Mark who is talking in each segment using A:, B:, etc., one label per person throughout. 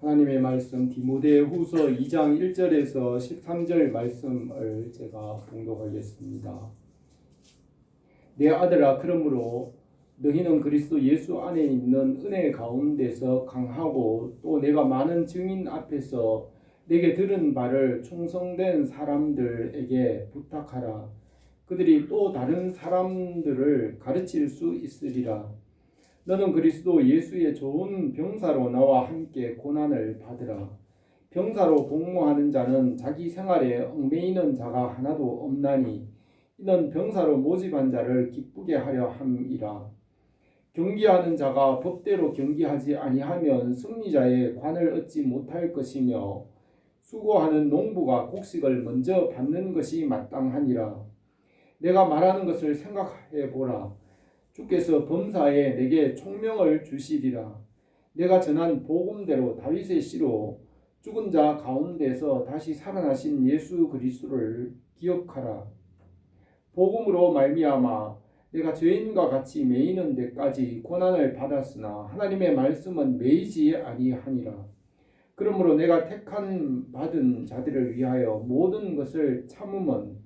A: 하나님의 말씀 디모데 후서 2장 1절에서 13절 말씀을 제가 봉독하겠습니다. 내 아들아 그러므로 너희는 그리스도 예수 안에 있는 은혜 가운데서 강하고 또 내가 많은 증인 앞에서 내게 들은 바를 충성된 사람들에게 부탁하라. 그들이 또 다른 사람들을 가르칠 수 있으리라. 너는 그리스도 예수의 좋은 병사로 나와 함께 고난을 받으라. 병사로 복무하는 자는 자기 생활에 얽매이는 자가 하나도 없나니 이는 병사로 모집한 자를 기쁘게 하려 함이라. 경기하는 자가 법대로 경기하지 아니하면 승리자의 관을 얻지 못할 것이며 수고하는 농부가 곡식을 먼저 받는 것이 마땅하니라. 내가 말하는 것을 생각해 보라. 주께서 범사에 내게 총명을 주시리라. 내가 전한 복음대로 다윗의 씨로 죽은 자 가운데서 다시 살아나신 예수 그리스도를 기억하라. 복음으로 말미암아 내가 죄인과 같이 매이는 데까지 고난을 받았으나 하나님의 말씀은 매이지 아니하니라. 그러므로 내가 택한 받은 자들을 위하여 모든 것을 참음은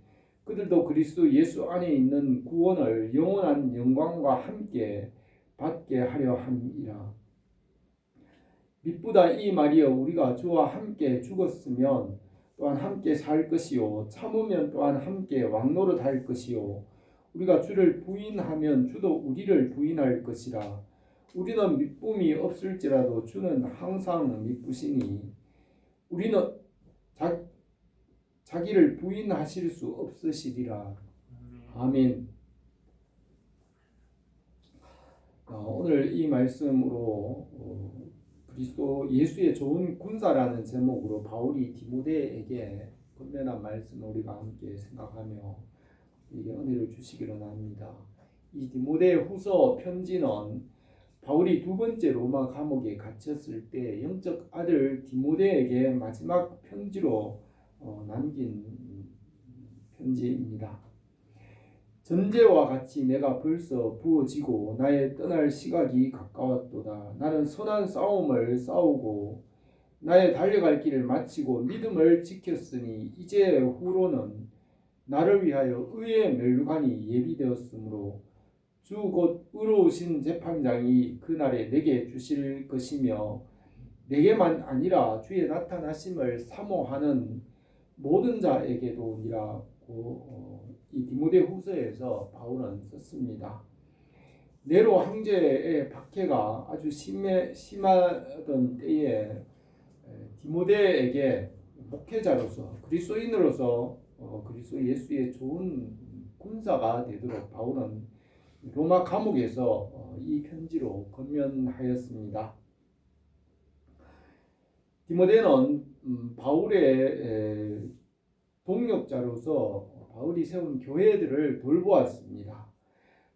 A: 그들도 그리스도 예수 안에 있는 구원을 영원한 영광과 함께 받게 하려 함이라. 미쁘다 이 말이여 우리가 주와 함께 죽었으면 또한 함께 살 것이요 참으면 또한 함께 왕노릇 할 것이요 우리가 주를 부인하면 주도 우리를 부인할 것이라 우리는 미쁨이 없을지라도 주는 항상 미쁘시니 우리는 자, 자기를 부인하실 수 없으시리라 아멘. 어, 오늘 이 말씀으로 어, 그리스도 예수의 좋은 군사라는 제목으로 바울이 디모데에게 권면한 말씀을 우리가 함께 생각하며 은혜를 주시기로 합니다. 이 디모데 후서 편지는 바울이 두 번째 로마 감옥에 갇혔을 때 영적 아들 디모데에게 마지막 편지로 어, 남긴 편지입니다. 전제와 같이 내가 벌써 부어지고 나의 떠날 시각이 가까웠도다. 나는 선한 싸움을 싸우고 나의 달려갈 길을 마치고 믿음을 지켰으니 이제 후로는 나를 위하여 의의 멸관이 예비되었으므로 주 곧 의로우신 재판장이 그날에 내게 주실 것이며 내게만 아니라 주의 나타나심을 사모하는 모든 자에게도니라고 어, 이 디모데 후서에서 바울은 썼습니다. 네로 황제의 박해가 아주 심해, 심하던 때에 디모데에게 목회자로서 그리스도인으로서 어, 그리스도 예수의 좋은 군사가 되도록 바울은 로마 감옥에서 어, 이 편지로 건면하였습니다. 디모데는 음, 바울의 동력자로서 바울이 세운 교회들을 돌보았습니다.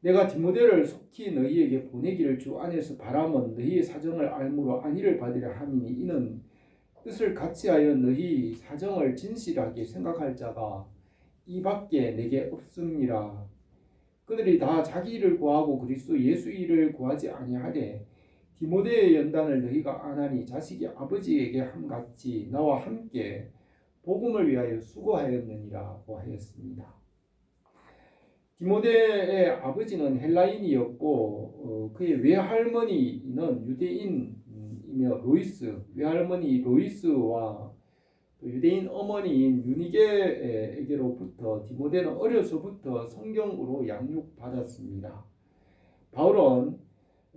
A: 내가 디모데를 속히 너희에게 보내기를 주 안에서 바람은 너희의 사정을 알므로 안위를 받으려 함이니 이는 뜻을 같이하여 너희 사정을 진실하게 생각할 자가 이밖에 내게 없습니다. 그들이 다 자기 일을 구하고 그리스도 예수 일을 구하지 아니하되 디모데의 연단을 너희가 안하니 자식이 아버지에게 함같이 나와 함께 복음을 위하여 수고하였느니라고 하였습니다. 디모데의 아버지는 헬라인이었고 어, 그의 외할머니는 유대인이며 로이스 외할머니 로이스와 유대인 어머니인 유니게에게로부터 디모데는 어려서부터 성경으로 양육받았습니다. 바울은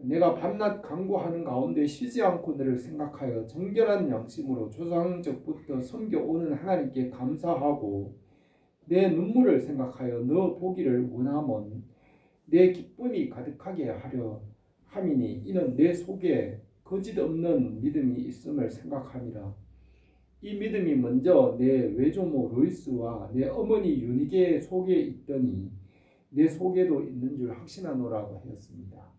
A: 내가 밤낮 강구하는 가운데 쉬지 않고 너를 생각하여 정결한 양심으로 조상적부터 섬겨오는 하나님께 감사하고 내 눈물을 생각하여 너 보기를 원하면 내 기쁨이 가득하게 하려 함이니 이는 내 속에 거짓 없는 믿음이 있음을 생각함이라. 이 믿음이 먼저 내 외조모 로이스와 내 어머니 유니게 속에 있더니 내 속에도 있는 줄 확신하노라고 하였습니다.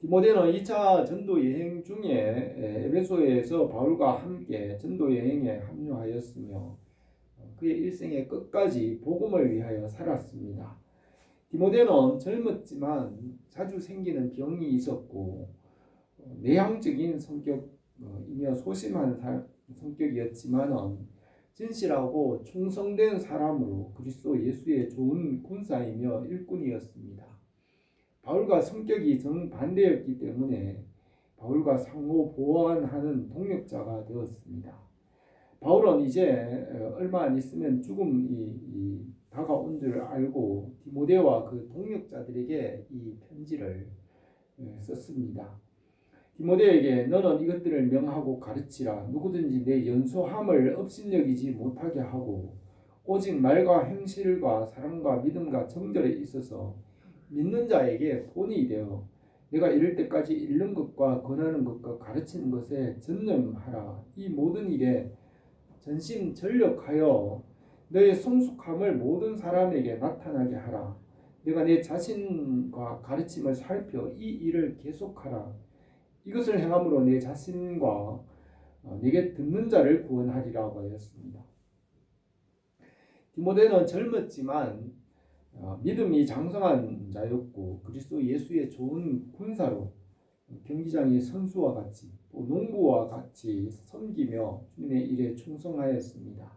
A: 디모데는 2차 전도 여행 중에 에베소에서 바울과 함께 전도 여행에 합류하였으며 그의 일생의 끝까지 복음을 위하여 살았습니다. 디모데는 젊었지만 자주 생기는 병이 있었고 내향적인 성격이며 소심한 사- 성격이었지만은 진실하고 충성된 사람으로 그리스도 예수의 좋은 군사이며 일꾼이었습니다. 바울과 성격이 정반대였기 때문에 바울과 상호 보완하는 동력자가 되었습니다. 바울은 이제 어, 얼마 안 있으면 죽음이 이 다가온 줄 알고 디모데와 그 동력자들에게 이 편지를 어, 썼습니다. 디모데에게 너는 이것들을 명하고 가르치라 누구든지 내 연소함을 업신여기지 못하게 하고 오직 말과 행실과 사랑과 믿음과 정절에 있어서 믿는 자에게 본이 되어 내가 이를 때까지 읽는 것과 권하는 것과 가르치는 것에 전념하라. 이 모든 일에 전심 전력하여 너의 성숙함을 모든 사람에게 나타나게 하라. 내가 내 자신과 가르침을 살펴 이 일을 계속하라. 이것을 행함으로 내 자신과 어, 내게 듣는 자를 구원하리라고 하였습니다. 디모데는 젊었지만 어, 믿음이 장성한 자였고 그리스도 예수의 좋은 군사로 경기장의 선수와 같이 또 농부와 같이 섬기며 주님의 일에 충성하였습니다.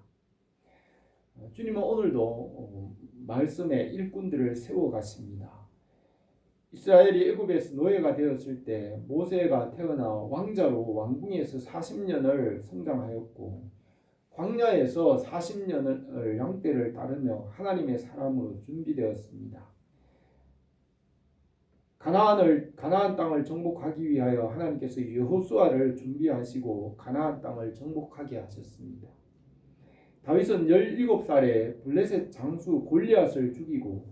A: 어, 주님은 오늘도 어, 말씀의 일꾼들을 세워 가십니다. 이스라엘이 애굽에서 노예가 되었을 때 모세가 태어나 왕자로 왕궁에서 40년을 성장하였고 광야에서 40년을 양떼를 따르며 하나님의 사람으로 준비되었습니다. 가나안을 가나안 땅을 정복하기 위하여 하나님께서 여호수아를 준비하시고 가나안 땅을 정복하게 하셨습니다. 다윗은 17살에 블레셋 장수 골리앗을 죽이고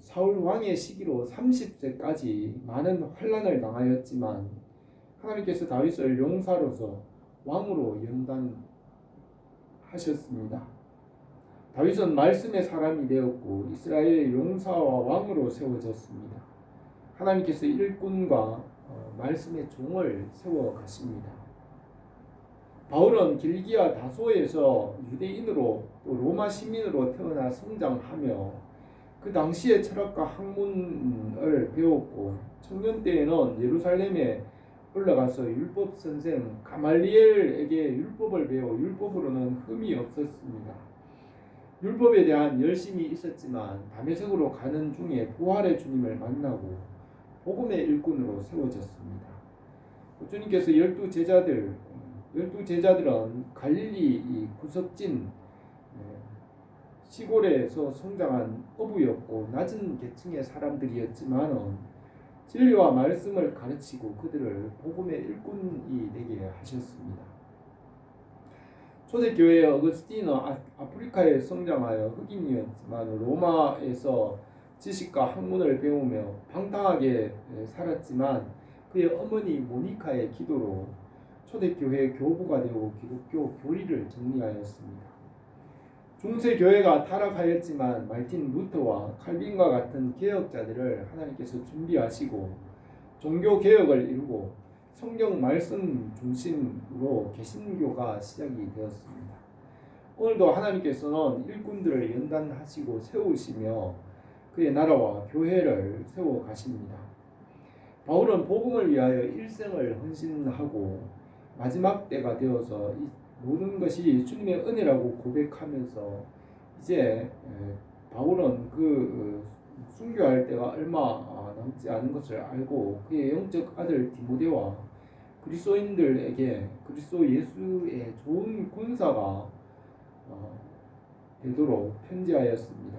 A: 사울 왕의 시기로 30세까지 많은 환란을 당하였지만 하나님께서 다윗을 용사로서 왕으로 연단 하셨습니다. 다윗은 말씀의 사람이 되었고 이스라엘의 용사와 왕으로 세워졌습니다. 하나님께서 일꾼과 어, 말씀의 종을 세워 가십니다. 바울은 길기아 다소에서 유대인으로 또 로마 시민으로 태어나 성장하며 그 당시의 철학과 학문을 배웠고 청년 때에는 예루살렘에 올라가서 율법 선생 가말리엘에게 율법을 배워 율법으로는 흠이 없었습니다. 율법에 대한 열심이 있었지만 담에색으로 가는 중에 부활의 주님을 만나고 복음의 일꾼으로 세워졌습니다. 주님께서 열두 제자들 열두 제자들은 갈릴리 구석진 시골에서 성장한 어부였고 낮은 계층의 사람들이었지만 진리와 말씀을 가르치고 그들을 복음의 일꾼이 되게 하셨습니다. 초대교회의 어거스틴은 아프리카에 성장하여 흑인이었지만 로마에서 지식과 학문을 배우며 방탕하게 살았지만 그의 어머니 모니카의 기도로 초대교회 교부가 되고 기독교 교리를 정리하였습니다. 중세 교회가 타락하였지만 말틴 루터와 칼빈과 같은 개혁자들을 하나님께서 준비하시고 종교 개혁을 이루고 성경 말씀 중심으로 개신교가 시작이 되었습니다. 오늘도 하나님께서는 일꾼들을 연단하시고 세우시며 그의 나라와 교회를 세워 가십니다. 바울은 복음을 위하여 일생을 헌신하고 마지막 때가 되어서 모든 것이 주님의 은혜라고 고백하면서 이제 바울은 그 어, 순교할 때가 얼마 아, 남지 않은 것을 알고 그의 영적 아들 디모데와 그리스도인들에게 그리스도 예수의 좋은 군사가 어, 되도록 편지하였습니다.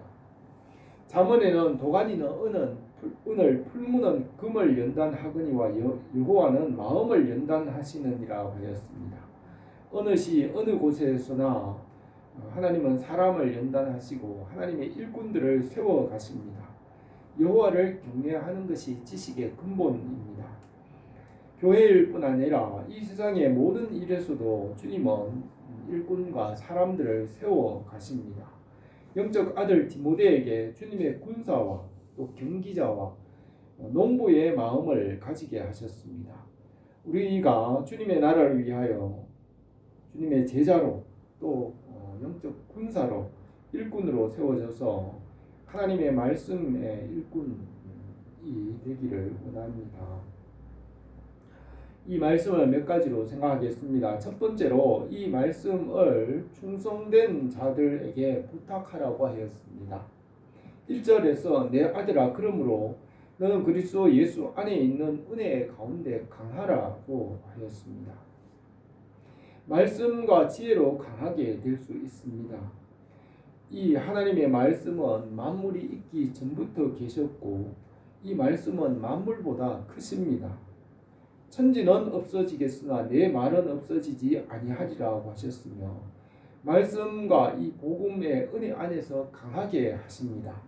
A: 자문에는 도가니는 은은 은을 풀무는 금을 연단하거니와 여호와는 마음을 연단하시느니라 하였습니다. 어느 시 어느 곳에서나 어, 하나님은 사람을 연단하시고 하나님의 일꾼들을 세워 가십니다. 여호와를 경외하는 것이 지식의 근본입니다. 교회일 뿐 아니라 이 세상의 모든 일에서도 주님은 일꾼과 사람들을 세워 가십니다. 영적 아들 디모데에게 주님의 군사와 또 경기자와 농부의 마음을 가지게 하셨습니다. 우리가 주님의 나라를 위하여 주님의 제자로 또 어, 영적 군사로 일꾼으로 세워져서 하나님의 말씀의 일꾼이 되기를 원합니다. 이 말씀을 몇 가지로 생각하겠습니다. 첫 번째로 이 말씀을 충성된 자들에게 부탁하라고 하였습니다. 1절에서 내 아들아 그러므로 너는 그리스도 예수 안에 있는 은혜 가운데 강하라고 하였습니다. 말씀과 지혜로 강하게 될 수 있습니다. 이 하나님의 말씀은 만물이 있기 전부터 계셨고 이 말씀은 만물보다 크십니다. 천지는 없어지겠으나 내 말은 없어지지 아니하리라고 하셨으며 말씀과 이 복음의 은혜 안에서 강하게 하십니다.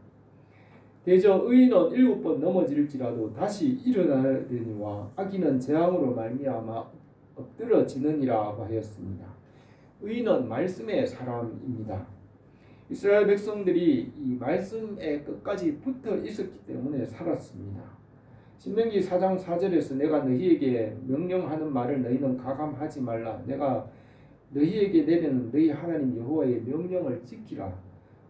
A: 대저 의인은 일곱 번 넘어질지라도 다시 일어나려니와 악인은 재앙으로 말미암아 엎드러지느니라고 하였습니다. 의인은 말씀의 사람입니다. 이스라엘 백성들이 이 말씀에 끝까지 붙어 있었기 때문에 살았습니다. 신명기 4장 4절에서 내가 너희에게 명령하는 말을 너희는 가감하지 말라. 내가 너희에게 내리는 너희 하나님 여호와의 명령을 지키라.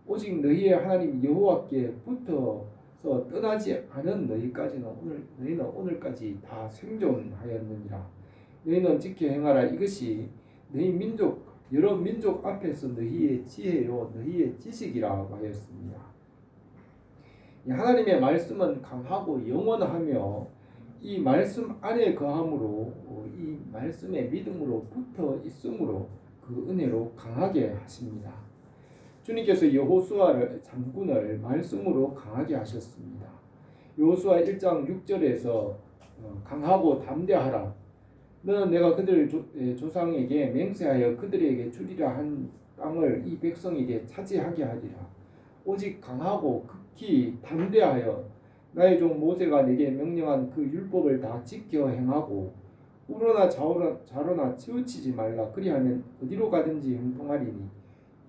A: 오직 너희의 하나님 여호와께 붙어서 떠나지 않은 너희까지는 오늘 너희는 오늘까지 다 생존하였느니라. 너희는 지켜 행하라. 이것이 너희 민족 여러 민족 앞에서 너희의 지혜요 너희의 지식이라고 하였습니다. 하나님의 말씀은 강하고 영원하며 이 말씀 안에 거함으로 이 말씀의 믿음으로 붙어 있으므로 그 은혜로 강하게 하십니다. 주님께서 여호수아를 장군을 말씀으로 강하게 하셨습니다. 여호수아 1장 6절에서 강하고 담대하라 너는 내가 그들 조, 조상에게 맹세하여 그들에게 주리라 한 땅을 이 백성에게 차지하게 하리라. 오직 강하고 극히 담대하여 나의 종 모세가 내게 명령한 그 율법을 다 지켜 행하고 우러나 좌우나 좌로나 치우치지 말라. 그리하면 어디로 가든지 형통하리니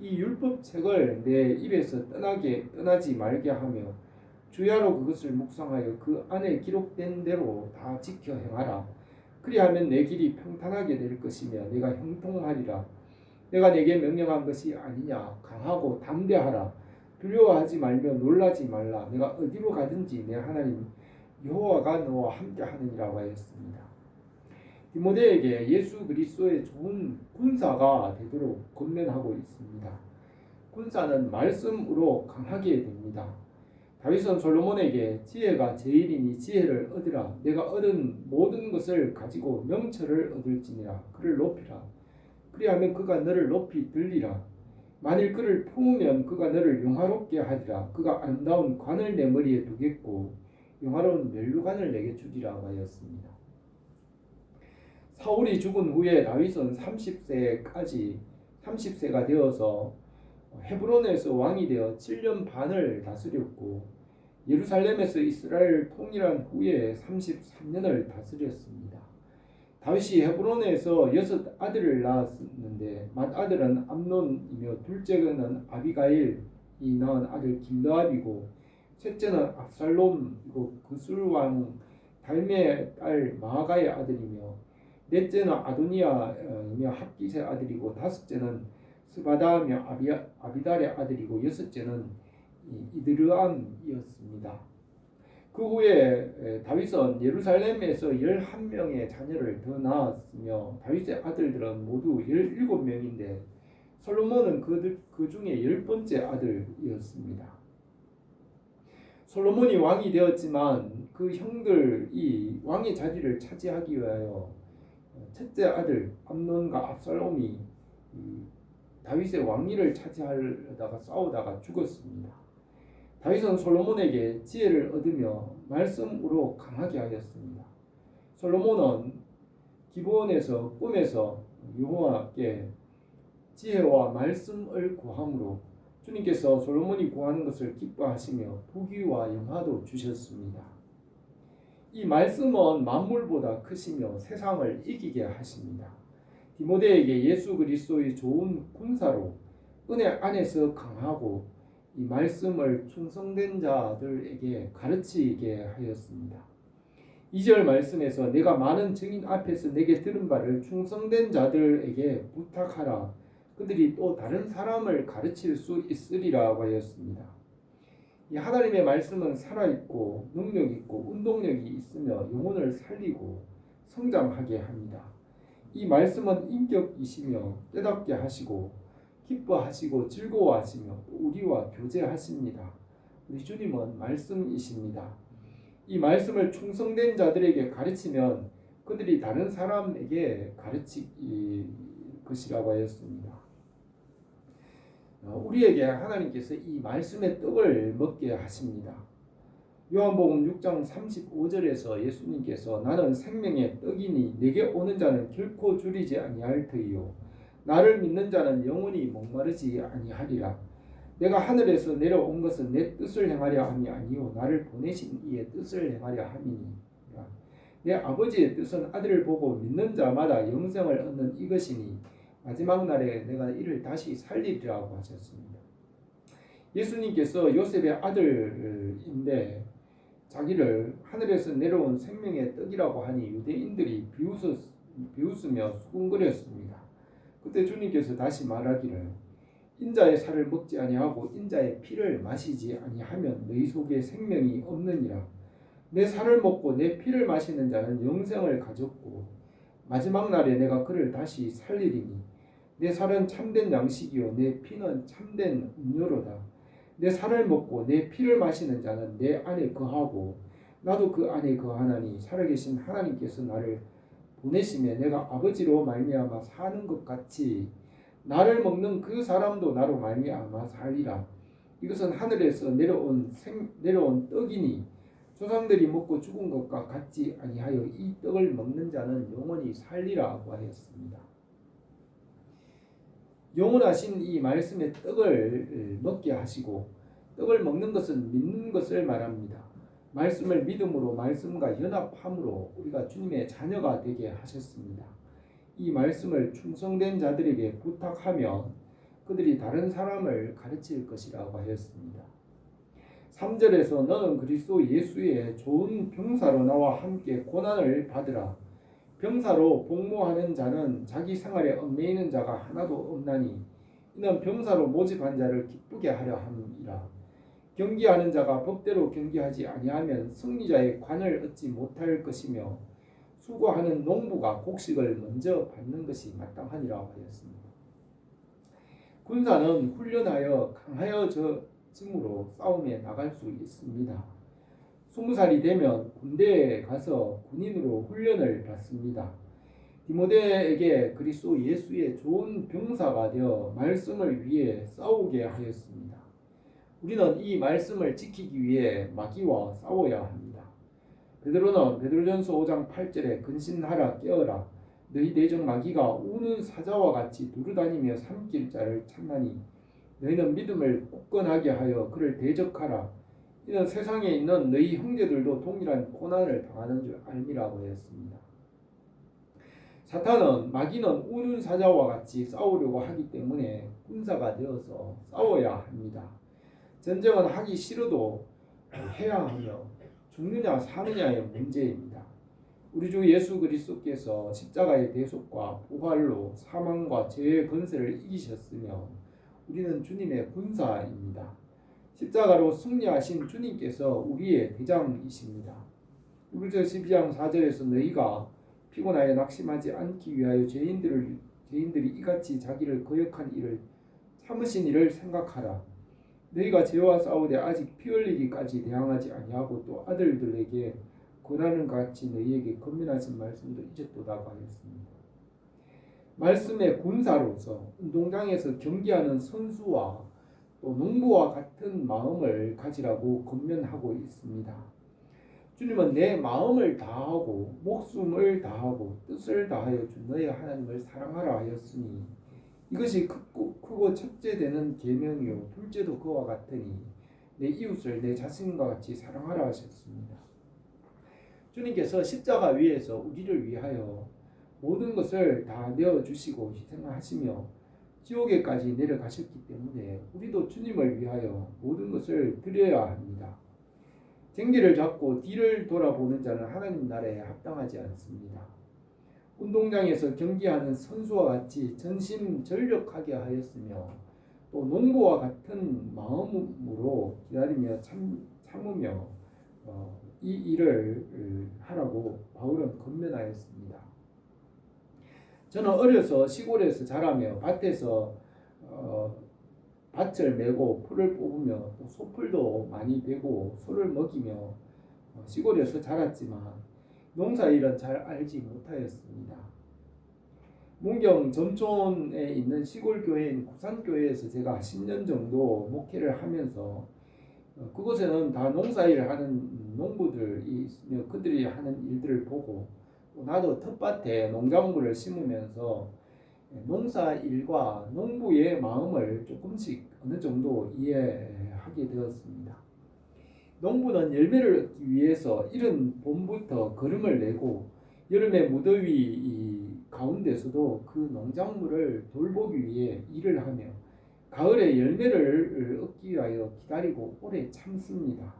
A: 이 율법 책을 내 입에서 떠나게 떠나지 말게 하며 주야로 그것을 묵상하여 그 안에 기록된 대로 다 지켜 행하라. 그리하면 내 길이 평탄하게 될 것이며 내가 형통하리라. 내가 내게 명령한 것이 아니냐. 강하고 담대하라. 두려워하지 말며 놀라지 말라. 내가 어디로 가든지 내 하나님 여호와가 너와 함께 하느니라고 하였습니다. 디모데에게 예수 그리스도의 좋은 군사가 되도록 권면하고 있습니다. 군사는 말씀으로 강하게 됩니다. 다윗은 솔로몬에게 지혜가 제일이니 지혜를 얻으라. 내가 얻은 모든 것을 가지고 명철을 얻을지니라. 그를 높이라. 그리하면 그가 너를 높이 들리라. 만일 그를 품으면 그가 너를 영화롭게 하리라. 그가 아름다운 관을 내 머리에 두겠고 영화로운 멜루관을 내게 주리라 하였습니다. 사울이 죽은 후에 다윗은 30세까지 30세가 되어서 헤브론에서 왕이 되어 7년 반을 다스렸고 예루살렘에서 이스라엘 통일한 후에 33년을 다스렸습니다. 다윗이 헤브론에서 여섯 아들을 낳았는데 맏아들은 암논이며 둘째는 아비가일이 낳은 아들 길르압이고 셋째는 압살롬이고 그술왕 달메의 딸 마아가의 아들이며 넷째는 아도니아이며 합기세 아들이고 다섯째는 스바다며 아비, 아비달의 아들이고 여섯째는 이드르암이었습니다. 그 후에 다윗은 예루살렘에서 11명의 자녀를 더 낳았으며 다윗의 아들들은 모두 17명인데 솔로몬은 그, 그 중에 열 번째 아들이었습니다. 솔로몬이 왕이 되었지만 그 형들이 왕의 자리를 차지하기 위하여 첫째 아들 암논과 압살롬이 다윗의 왕위를 차지하려다가 싸우다가 죽었습니다. 다윗은 솔로몬에게 지혜를 얻으며 말씀으로 강하게 하였습니다. 솔로몬은 기본에서 꿈에서 여호와께 지혜와 말씀을 구함으로 주님께서 솔로몬이 구하는 것을 기뻐하시며 부귀와 영화도 주셨습니다. 이 말씀은 만물보다 크시며 세상을 이기게 하십니다. 디모데에게 예수 그리스도의 좋은 군사로 은혜 안에서 강하고 이 말씀을 충성된 자들에게 가르치게 하였습니다. 2절 말씀에서 내가 많은 증인 앞에서 내게 들은 바를 충성된 자들에게 부탁하라. 그들이 또 다른 사람을 가르칠 수 있으리라고 하였습니다. 이 하나님의 말씀은 살아있고 능력 있고 운동력이 있으며 영혼을 살리고 성장하게 합니다. 이 말씀은 인격이시며 깨닫게 하시고 기뻐하시고 즐거워하시며 우리와 교제하십니다. 우리 주님은 말씀이십니다. 이 말씀을 충성된 자들에게 가르치면 그들이 다른 사람에게 가르칠 것이라고 하였습니다. 어, 우리에게 하나님께서 이 말씀의 떡을 먹게 하십니다. 요한복음 6장 35절에서 예수님께서 나는 생명의 떡이니 내게 오는 자는 결코 줄이지 아니할 터이요. 나를 믿는 자는 영원히 목마르지 아니하리라. 내가 하늘에서 내려온 것은 내 뜻을 행하려 함이 아니요 나를 보내신 이의 뜻을 행하려 함이니 내 아버지의 뜻은 아들을 보고 믿는 자마다 영생을 얻는 이것이니 마지막 날에 내가 이를 다시 살리리라고 하셨습니다. 예수님께서 요셉의 아들인데 자기를 하늘에서 내려온 생명의 떡이라고 하니 유대인들이 비웃었, 비웃으며 수군거렸습니다. 그때 주님께서 다시 말하기를 인자의 살을 먹지 아니하고 인자의 피를 마시지 아니하면 너희 속에 생명이 없느니라. 내 살을 먹고 내 피를 마시는 자는 영생을 가졌고 마지막 날에 내가 그를 다시 살리리니 내 살은 참된 양식이요 내 피는 참된 음료로다. 내 살을 먹고 내 피를 마시는 자는 내 안에 거하고 나도 그 안에 거하나니 살아계신 하나님께서 나를 보내심에 내가 아버지로 말미암아 사는 것 같이 나를 먹는 그 사람도 나로 말미암아 살리라. 이것은 하늘에서 내려온 생 내려온 떡이니 조상들이 먹고 죽은 것과 같지 아니하여 이 떡을 먹는 자는 영원히 살리라고 하였습니다. 영원하신 이 말씀의 떡을 먹게 하시고 떡을 먹는 것은 믿는 것을 말합니다. 말씀을 믿음으로 말씀과 연합함으로 우리가 주님의 자녀가 되게 하셨습니다. 이 말씀을 충성된 자들에게 부탁하면 그들이 다른 사람을 가르칠 것이라고 하였습니다. 3절에서 너는 그리스도 예수의 좋은 병사로 나와 함께 고난을 받으라. 병사로 복무하는 자는 자기 생활에 얽매이는 자가 하나도 없나니 이는 병사로 모집한 자를 기쁘게 하려 함이라. 경기하는 자가 법대로 경기하지 아니하면 승리자의 관을 얻지 못할 것이며 수고하는 농부가 곡식을 먼저 받는 것이 마땅하니라 하였습니다. 군사는 훈련하여 강하여짐으로 싸움에 나갈 수 있습니다. 스무 살이 되면 군대에 가서 군인으로 훈련을 받습니다. 디모데에게 그리스도 예수의 좋은 병사가 되어 말씀을 위해 싸우게 하였습니다. 우리는 이 말씀을 지키기 위해 마귀와 싸워야 합니다. 베드로는 베드로전서 5장 8절에 근신하라 깨어라 너희 내적 마귀가 우는 사자와 같이 두루다니며 삼킬 자를 찾나니 너희는 믿음을 굳건하게 하여 그를 대적하라 이는 세상에 있는 너희 형제들도 동일한 고난을 당하는 줄 알미라고 했습니다. 사탄은 마귀는 우는 사자와 같이 싸우려고 하기 때문에 군사가 되어서 싸워야 합니다. 전쟁은 하기 싫어도 해야 하며 죽느냐 사느냐의 문제입니다. 우리 주 예수 그리스도께서 십자가의 대속과 부활로 사망과 죄의 권세를 이기셨으며 우리는 주님의 군사입니다. 십자가로 승리하신 주님께서 우리의 대장이십니다. 이불서 12장 4절에서 너희가 피곤하여 낙심하지 않기 위하여 죄인들을 죄인들이 이같이 자기를 거역한 일을 참으신 일을 생각하라. 너희가 죄와 싸우되 아직 피 흘리기까지 대항하지 아니하고 또 아들들에게 권하는 같이 너희에게 건면하신 말씀도 잊었도다고 하였습니다. 말씀의 군사로서 운동장에서 경기하는 선수와 또 농부와 같은 마음을 가지라고 권면하고 있습니다. 주님은 내 마음을 다하고 목숨을 다하고 뜻을 다하여 주 너의 하나님을 사랑하라 하였으니 이것이 크고, 크고 첫째 되는 계명이요 둘째도 그와 같으니 내 이웃을 내 자신과 같이 사랑하라 하셨습니다. 주님께서 십자가 위에서 우리를 위하여 모든 것을 다 내어 주시고 희생하시며 지옥에까지 내려가셨기 때문에 우리도 주님을 위하여 모든 것을 드려야 합니다. 쟁기를 잡고 뒤를 돌아보는 자는 하나님 나라에 합당하지 않습니다. 운동장에서 경기하는 선수와 같이 전심 전력하게 하였으며 또 농부와 같은 마음으로 기다리며 참, 참으며 어, 이 일을 하라고 바울은 권면하였습니다. 저는 어려서 시골에서 자라며 밭에서 어, 밭을 메고 풀을 뽑으며 또 소풀도 많이 베고 소를 먹이며 어, 시골에서 자랐지만 농사 일은 잘 알지 못하였습니다. 문경 점촌에 있는 시골 교회인 구산교회에서 제가 10년 정도 목회를 하면서 어, 그곳에는 다 농사 일을 하는 농부들이 있으며 그들이 하는 일들을 보고 또 나도 텃밭에 농작물을 심으면서 농사 일과 농부의 마음을 조금씩 어느 정도 이해하게 되었습니다. 농부는 열매를 얻기 위해서 이른 봄부터 걸음을 내고 여름의 무더위 가운데서도 그 농작물을 돌보기 위해 일을 하며 가을에 열매를 얻기 위하여 기다리고 오래 참습니다.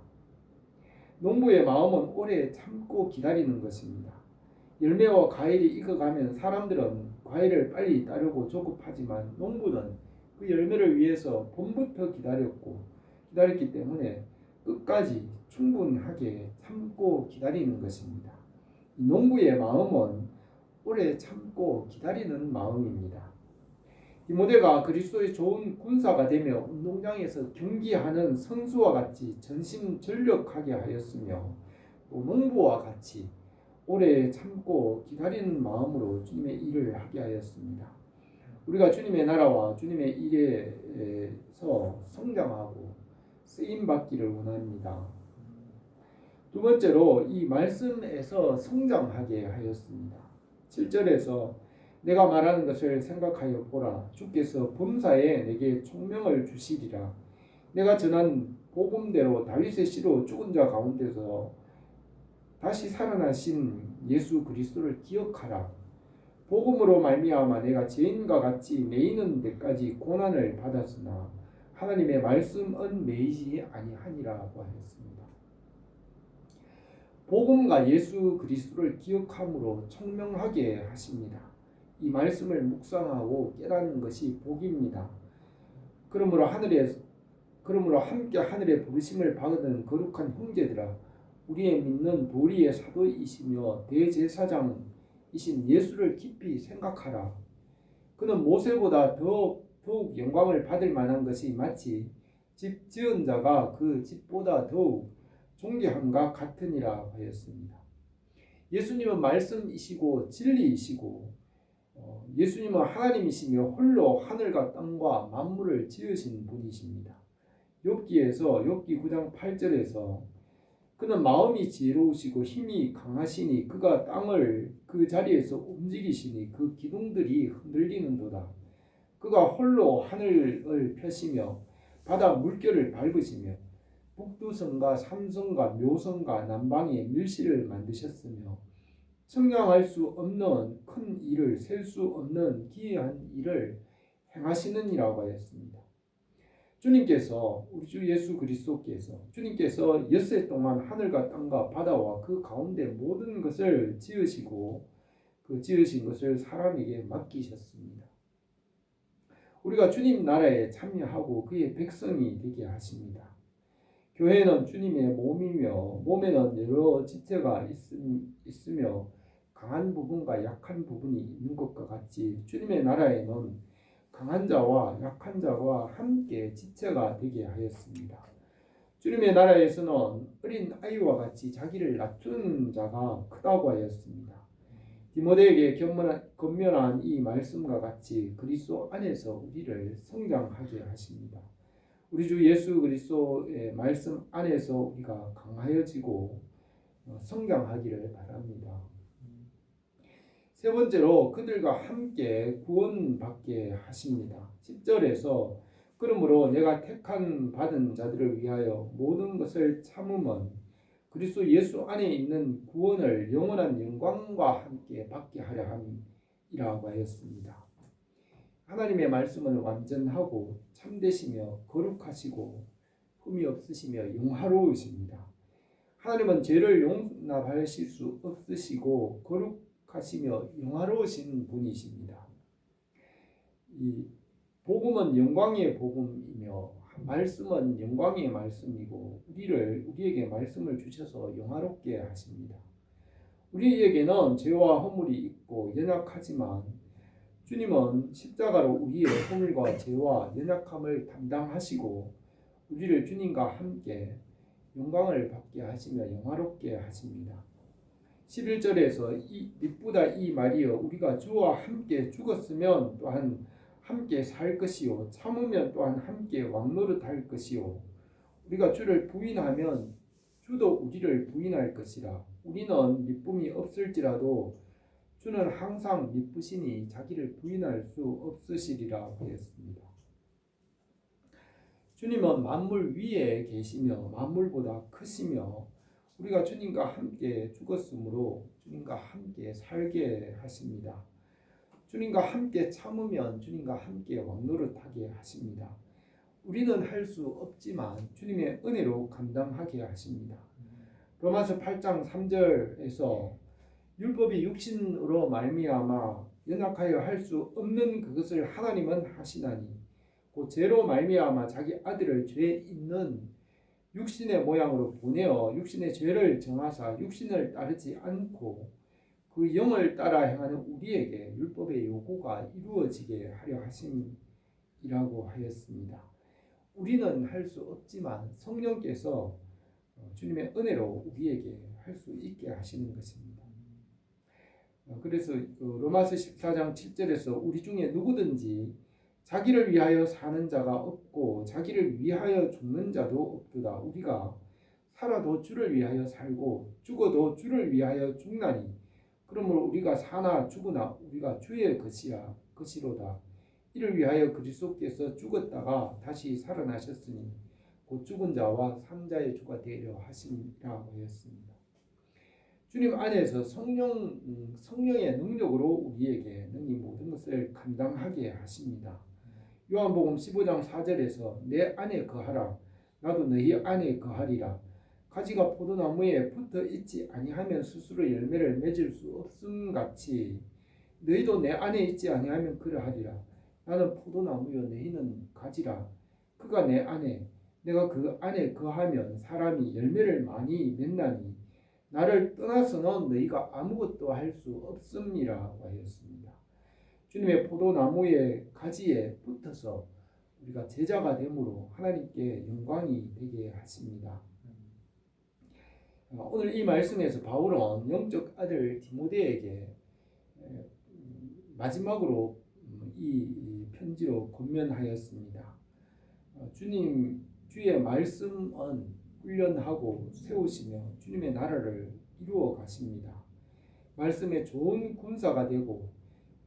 A: 농부의 마음은 오래 참고 기다리는 것입니다. 열매와 과일이 익어가면 사람들은 과일을 빨리 따려고 조급하지만 농부는 그 열매를 위해서 봄부터 기다렸고 기다렸기 때문에 끝까지 충분하게 참고 기다리는 것입니다. 농부의 마음은 오래 참고 기다리는 마음입니다. 디모데가 그리스도의 좋은 군사가 되며 운동장에서 경기하는 선수와 같이 전심 전력하게 하였으며 또 농부와 같이 오래 참고 기다리는 마음으로 주님의 일을 하게 하였습니다. 우리가 주님의 나라와 주님의 일에서 성장하고 쓰임 받기를 원합니다. 두 번째로 이 말씀에서 성장하게 하였습니다. 7절에서 내가 말하는 것을 생각하여 보라 주께서 범사에 내게 총명을 주시리라 내가 전한 복음대로 다윗의 씨로 죽은 자 가운데서 다시 살아나신 예수 그리스도를 기억하라. 복음으로 말미암아 내가 죄인과 같이 매이는 데까지 고난을 받았으나 하나님의 말씀은 매이지 아니하니라고 하였습니다. 복음과 예수 그리스도를 기억함으로 청명하게 하십니다. 이 말씀을 묵상하고 깨닫는 것이 복입니다. 그러므로 하늘에 그러므로 함께 하늘의 부르심을 받은 거룩한 형제들아 우리의 믿는 도리의 사도이시며 대제사장이신 예수를 깊이 생각하라. 그는 모세보다 더욱, 더욱 영광을 받을 만한 것이 마치 집 지은 자가 그 집보다 더욱 존귀함과 같으니라 하였습니다. 예수님은 말씀이시고 진리이시고 어, 예수님은 하나님이시며 홀로 하늘과 땅과 만물을 지으신 분이십니다. 욥기에서 욥기 9장 8절에서 그는 마음이 지혜로우시고 힘이 강하시니 그가 땅을 그 자리에서 움직이시니 그 기둥들이 흔들리는도다. 그가 홀로 하늘을 펴시며 바다 물결을 밟으시며 북두성과 삼성과 묘성과 남방에 밀실을 만드셨으며 측량할 수 없는 큰 일을 셀 수 없는 기이한 일을 행하시느니라고 하였습니다. 주님께서 우리 주 예수 그리스도께서 주님께서 엿새 동안 하늘과 땅과 바다와 그 가운데 모든 것을 지으시고 그 지으신 것을 사람에게 맡기셨습니다. 우리가 주님 나라에 참여하고 그의 백성이 되게 하십니다. 교회는 주님의 몸이며 몸에는 여러 지체가 있으며 강한 부분과 약한 부분이 있는 것과 같이 주님의 나라에는 강한 자와 약한 자와 함께 지체가 되게 하였습니다. 주님의 나라에서는 어린 아이와 같이 자기를 낮춘 자가 크다고 하였습니다. 디모데에게 건면한 이 말씀과 같이 그리스도 안에서 우리를 성장하게 하십니다. 우리 주 예수 그리스도의 말씀 안에서 우리가 강하여지고 어, 성장하기를 바랍니다. 세 번째로 그들과 함께 구원받게 하십니다. 10절에서 그러므로 내가 택한 받은 자들을 위하여 모든 것을 참음은 그리스도 예수 안에 있는 구원을 영원한 영광과 함께 받게 하려 함이라고 하였습니다. 하나님의 말씀은 완전하고 참되시며 거룩하시고 흠이 없으시며 영화로우십니다. 하나님은 죄를 용납하실 수 없으시고 거룩 하시며 영화로우신 분이십니다. 이 복음은 영광의 복음이며 말씀은 영광의 말씀이고 우리를 우리에게 말씀을 주셔서 영화롭게 하십니다. 우리에게는 죄와 허물이 있고 연약하지만 주님은 십자가로 우리의 허물과 죄와 연약함을 담당하시고 우리를 주님과 함께 영광을 받게 하시며 영화롭게 하십니다. 11절에서 이 미쁘다 이 말이여 우리가 주와 함께 죽었으면 또한 함께 살 것이요. 참으면 또한 함께 왕노릇 할 것이요. 우리가 주를 부인하면 주도 우리를 부인할 것이라. 우리는 미쁨이 없을지라도 주는 항상 미쁘시니 자기를 부인할 수 없으시리라 하였습니다. 주님은 만물 위에 계시며 만물보다 크시며 우리가 주님과 함께 죽었으므로 주님과 함께 살게 하십니다. 주님과 함께 참으면 주님과 함께 왕노릇하게 하십니다. 우리는 할 수 없지만 주님의 은혜로 감당하게 하십니다. 로마서 8장 3절에서 율법이 육신으로 말미암아 연약하여 할 수 없는 그것을 하나님은 하시나니 곧 죄로 말미암아 자기 아들을 죄 있는 육신의 모양으로 보내어 육신의 죄를 정하사 육신을 따르지 않고 그 영을 따라 행하는 우리에게 율법의 요구가 이루어지게 하려 하심이라고 하였습니다. 우리는 할 수 없지만 성령께서 어, 주님의 은혜로 우리에게 할 수 있게 하시는 것입니다. 어, 그래서 그 로마서 14장 7절에서 우리 중에 누구든지 자기를 위하여 사는 자가 없고 자기를 위하여 죽는 자도 없도다. 우리가 살아도 주를 위하여 살고 죽어도 주를 위하여 죽나니 그러므로 우리가 사나 죽으나 우리가 주의 것이야 것이로다. 이를 위하여 그리스도께서 죽었다가 다시 살아나셨으니 곧 죽은 자와 산 자의 주가 되려 하심이라 하였습니다. 주님 안에서 성령 음, 성령의 능력으로 우리에게 능히 모든 것을 감당하게 하십니다. 요한복음 15장 4절에서 내 안에 거하라. 나도 너희 안에 거하리라. 가지가 포도나무에 붙어 있지 아니하면 스스로 열매를 맺을 수 없음 같이. 너희도 내 안에 있지 아니하면 그러하리라. 나는 포도나무요 너희는 가지라. 그가 내 안에 내가 그 안에 거하면 사람이 열매를 많이 맺나니 나를 떠나서는 너희가 아무것도 할 수 없음이라 하였습니다. 주님의 포도나무의 가지에 붙어서 우리가 제자가 되므로 하나님께 영광이 되게 하십니다. 어, 오늘 이 말씀에서 바울은 영적 아들 디모데에게 마지막으로 음, 이 편지로 권면하였습니다. 어, 주님 주의 말씀은 훈련하고 세우시며 주님의 나라를 이루어 가십니다. 말씀에 좋은 군사가 되고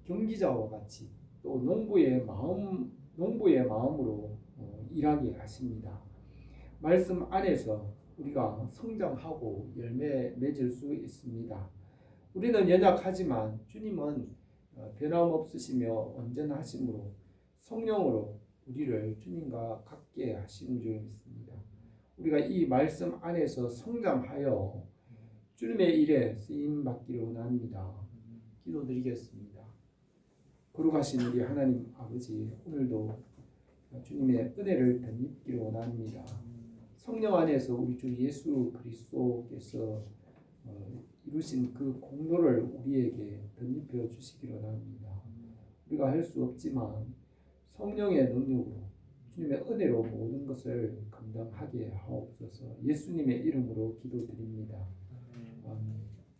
A: 경기자와 같이 또 농부의 마음 농부의 마음으로 어, 일하게 하십니다. 말씀 안에서 우리가 성장하고 열매 맺을 수 있습니다. 우리는 연약하지만 주님은 어, 변함없으시며 온전하심으로 성령으로 우리를 주님과 같게 하시는 줄 믿습니다. 우리가 이 말씀 안에서 성장하여 주님의 일에 쓰임 받기를 원합니다. 기도드리겠습니다. 거룩하신 우리 하나님 아버지 오늘도 주님의 은혜를 덧입기를 원합니다. 성령 안에서 우리 주 예수 그리스도께서 어, 이루신 그 공로를 우리에게 덧입혀 주시기를 원합니다. 우리가 할 수 없지만 성령의 능력으로 주님의 은혜로 모든 것을 감당하게 하옵소서. 예수님의 이름으로 기도드립니다. 아멘.